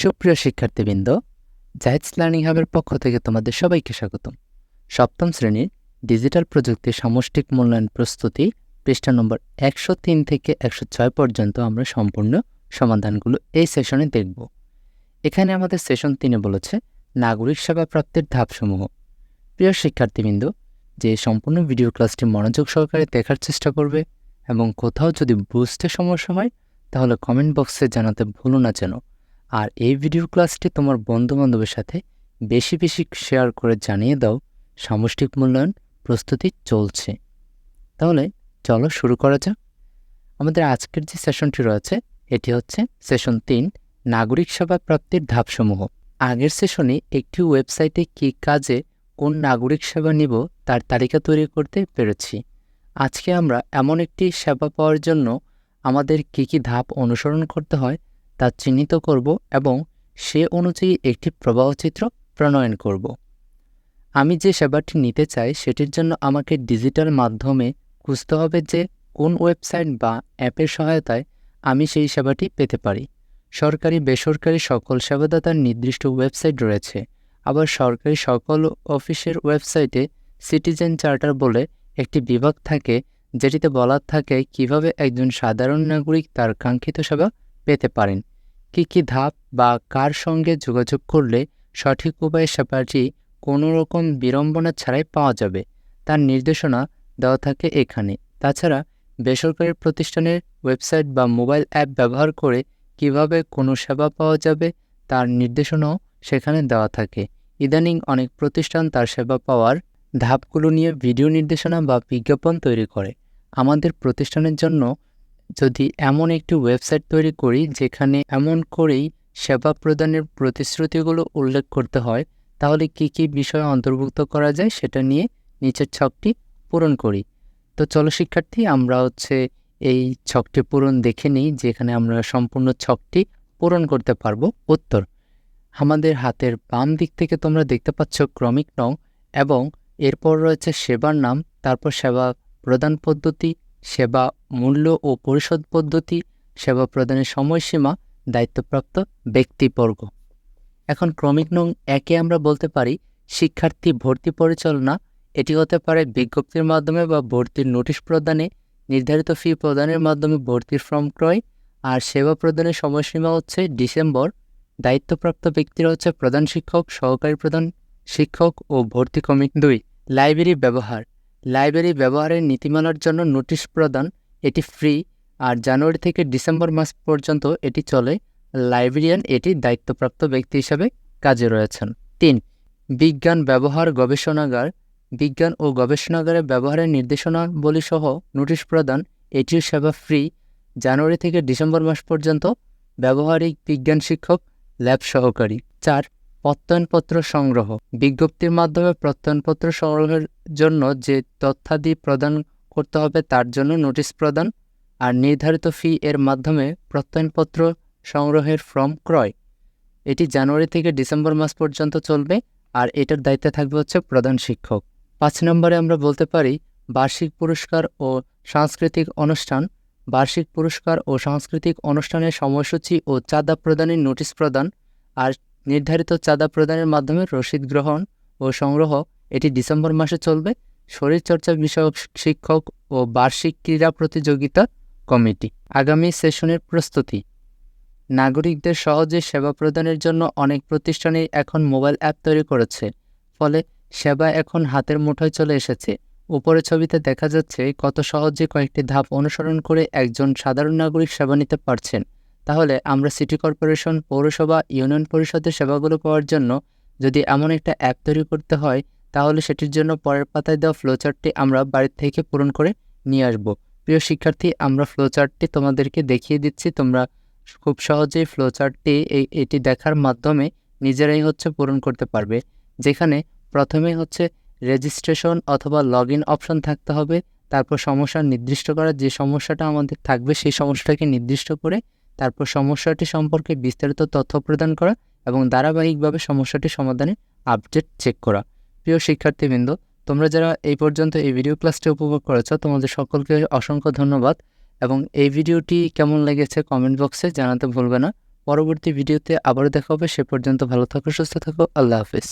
সুপ্রিয় শিক্ষার্থীবৃন্দ জাহেদস লার্নিং হাবের পক্ষ থেকে তোমাদের সবাইকে স্বাগতম। সপ্তম শ্রেণির ডিজিটাল প্রযুক্তির সামষ্টিক মূল্যায়ন প্রস্তুতি পৃষ্ঠা নম্বর একশো তিন থেকে একশো ছয় পর্যন্ত আমরা সম্পূর্ণ সমাধানগুলো এই সেশনে দেখব। এখানে আমাদের সেশন তিনে বলেছে, নাগরিক সেবা প্রাপ্তির ধাপসমূহ। প্রিয় শিক্ষার্থীবৃন্দ, যে সম্পূর্ণ ভিডিও ক্লাসটি মনোযোগ সহকারে দেখার চেষ্টা করবে এবং কোথাও যদি বুঝতে সমস্যা হয়, তাহলে কমেন্ট বক্সে জানাতে ভুলো না যেন। আর এই ভিডিও ক্লাসটি তোমার বন্ধুবান্ধবের সাথে বেশি বেশি শেয়ার করে জানিয়ে দাও। সামষ্টিক মূল্যায়ন প্রস্তুতি চলছে। তাহলে চলো শুরু করা যাক। আমাদের আজকের যে সেশনটি রয়েছে, এটি হচ্ছে সেশন তিন, নাগরিক সেবা প্রাপ্তির ধাপসমূহ। আগের সেশনে একটি ওয়েবসাইটে কী কাজে কোন নাগরিক সেবা নিব তার তালিকা তৈরি করতে পেরেছি। আজকে আমরা এমন একটি সেবা পাওয়ার জন্য আমাদের কী কী ধাপ অনুসরণ করতে হয় তা চিহ্নিত করব এবং সে অনুযায়ী একটি প্রবাহচিত্র প্রণয়ন করব। আমি যে সেবাটি নিতে চাই, সেটির জন্য আমাকে ডিজিটাল মাধ্যমে খুঁজতে হবে যে কোন ওয়েবসাইট বা অ্যাপের সহায়তায় আমি সেই সেবাটি পেতে পারি। সরকারি, বেসরকারি সকল সেবাদাতার নির্দিষ্ট ওয়েবসাইট রয়েছে। আবার সরকারি সকল অফিসের ওয়েবসাইটে সিটিজেন চার্টার বলে একটি বিভাগ থাকে, যেটিতে বলা থাকে কীভাবে একজন সাধারণ নাগরিক তার কাঙ্ক্ষিত সেবা পেতে পারেন। কী কী ধাপ বা কার সঙ্গে যোগাযোগ করলে সঠিক উপায়ে সেবাটি কোনো রকম বিড়ম্বনা ছাড়াই পাওয়া যাবে? তার নির্দেশনা দেওয়া থাকে এখানে। তাছাড়া বেসরকারি প্রতিষ্ঠানের ওয়েবসাইট বা মোবাইল অ্যাপ ব্যবহার করে কীভাবে কোনো সেবা পাওয়া যাবে, তার নির্দেশনাও সেখানে দেওয়া থাকে। ইদানিং অনেক প্রতিষ্ঠান তার সেবা পাওয়ার ধাপগুলো নিয়ে ভিডিও নির্দেশনা বা বিজ্ঞাপন তৈরি করে। আমাদের প্রতিষ্ঠানের জন্য যদি এমন একটি ওয়েবসাইট তৈরি করি যেখানে এমন করেই সেবা প্রদানের প্রতিশ্রুতিগুলো উল্লেখ করতে হয়, তাহলে কি কি বিষয় অন্তর্ভুক্ত করা যায় সেটা নিয়ে নিচের ছকটি পূরণ করি। তো চলো শিক্ষার্থী, আমরা হচ্ছে এই ছকটি পূরণ দেখে নিই যেখানে আমরা সম্পূর্ণ ছকটি পূরণ করতে পারব। উত্তর, আমাদের হাতের বাম দিক থেকে তোমরা দেখতে পাচ্ছ ক্রমিক নং এবং এরপর রয়েছে সেবার নাম, তারপর সেবা প্রদান পদ্ধতি সেবা মূল্য ও পরিশোধ পদ্ধতি, সেবা প্রদানের সময়সীমা, দায়িত্বপ্রাপ্ত ব্যক্তিবর্গ। এখন ক্রমিক নং একে আমরা বলতে পারি শিক্ষার্থী ভর্তি পরিচালনা। এটি হতে পারে বিজ্ঞপ্তির মাধ্যমে বা ভর্তির নোটিশ প্রদানে, নির্ধারিত ফি প্রদানের মাধ্যমে ভর্তির ফর্ম ক্রয়, আর সেবা প্রদানের সময়সীমা হচ্ছে ডিসেম্বর। দায়িত্বপ্রাপ্ত ব্যক্তিরা হচ্ছে প্রধান শিক্ষক, সহকারী প্রধান শিক্ষক ও ভর্তি কমিটি। দুই, লাইব্রেরি ব্যবহার। লাইব্রেরি ব্যবহারের নীতিমালার জন্য নোটিশ প্রদান, এটি ফ্রি, আর জানুয়ারি থেকে ডিসেম্বর মাস পর্যন্ত এটি চলে। লাইব্রেরিয়ান এটি দায়িত্বপ্রাপ্ত ব্যক্তি হিসাবে কাজে রয়েছেন। তিন, বিজ্ঞান ব্যবহার গবেষণাগার। বিজ্ঞান ও গবেষণাগারে ব্যবহারের নির্দেশনাবলী সহ নোটিশ প্রদান, এটিও সেবা ফ্রি। জানুয়ারি থেকে ডিসেম্বর মাস পর্যন্ত ব্যবহারিক বিজ্ঞান শিক্ষক, ল্যাব সহকারী। চার প্রত্যয়নপত্র সংগ্রহ। বিজ্ঞপ্তির মাধ্যমে প্রত্যয়নপত্র সংগ্রহের জন্য যে তথ্যাদি প্রদান করতে হবে তার জন্য নোটিশ প্রদান আর নির্ধারিত ফি এর মাধ্যমে প্রত্যয়নপত্র সংগ্রহের ফর্ম ক্রয়। এটি জানুয়ারি থেকে ডিসেম্বর মাস পর্যন্ত চলবে আর এটার দায়িত্বে থাকবে হচ্ছে প্রধান শিক্ষক। পাঁচ নম্বরে আমরা বলতে পারি, বার্ষিক পুরস্কার ও সাংস্কৃতিক অনুষ্ঠান। বার্ষিক পুরস্কার ও সাংস্কৃতিক অনুষ্ঠানের সময়সূচি ও চাঁদা প্রদানের নোটিশ প্রদান আর নির্ধারিত চাঁদা প্রদানের মাধ্যমে রসিদ গ্রহণ ও সংগ্রহ, এটি ডিসেম্বর মাসে চলবে। শরীরচর্চা বিষয়ক শিক্ষক ও বার্ষিক ক্রীড়া প্রতিযোগিতা কমিটি। আগামী সেশনের প্রস্তুতি। নাগরিকদের সহজে সেবা প্রদানের জন্য অনেক প্রতিষ্ঠানেই এখন মোবাইল অ্যাপ তৈরি করেছে। ফলে সেবা এখন হাতের মুঠোয় চলে এসেছে। উপরে ছবিতে দেখা যাচ্ছে কত সহজে কয়েকটি ধাপ অনুসরণ করে একজন সাধারণ নাগরিক সেবা নিতে পারছেন। তাহলে আমরা সিটি কর্পোরেশন, পৌরসভা, ইউনিয়ন পরিষদের সেবাগুলো পাওয়ার জন্য যদি এমন একটা অ্যাপ তৈরি করতে হয়, তাহলে সেটির জন্য পরের পাতায় দেওয়া ফ্লোচার্টটি আমরা বাড়ির থেকে পূরণ করে নিয়ে আসব। প্রিয় শিক্ষার্থী, আমরা ফ্লোচার্টটি তোমাদেরকে দেখিয়ে দিচ্ছি। তোমরা খুব সহজেই ফ্লোচার্টটি এটি দেখার মাধ্যমে নিজেরাই হচ্ছে পূরণ করতে পারবে। যেখানে প্রথমে হচ্ছে রেজিস্ট্রেশন অথবা লগ ইন অপশন থাকতে হবে। তারপর সমস্যা নির্দিষ্ট করা যে সমস্যাটা আমাদের থাকবে, সেই সমস্যাটাকে নির্দিষ্ট করে তারপর সমস্যাটি সম্পর্কে বিস্তারিত তথ্য প্রদান করা এবং ধারাবাহিকভাবে সমস্যাটি সমাধানে আপডেট চেক করা। প্রিয় শিক্ষার্থীবৃন্দ, তোমরা যারা এই পর্যন্ত এই ভিডিও ক্লাসটি উপভোগ করেছ, তোমাদের সকলকে অসংখ্য ধন্যবাদ এবং এই ভিডিওটি কেমন লেগেছে কমেন্ট বক্সে জানাতে ভুলবে না। পরবর্তী ভিডিওতে আবারও দেখা হবে। সে পর্যন্ত ভালো থাকো, সুস্থ থাকো। আল্লাহ হাফিজ।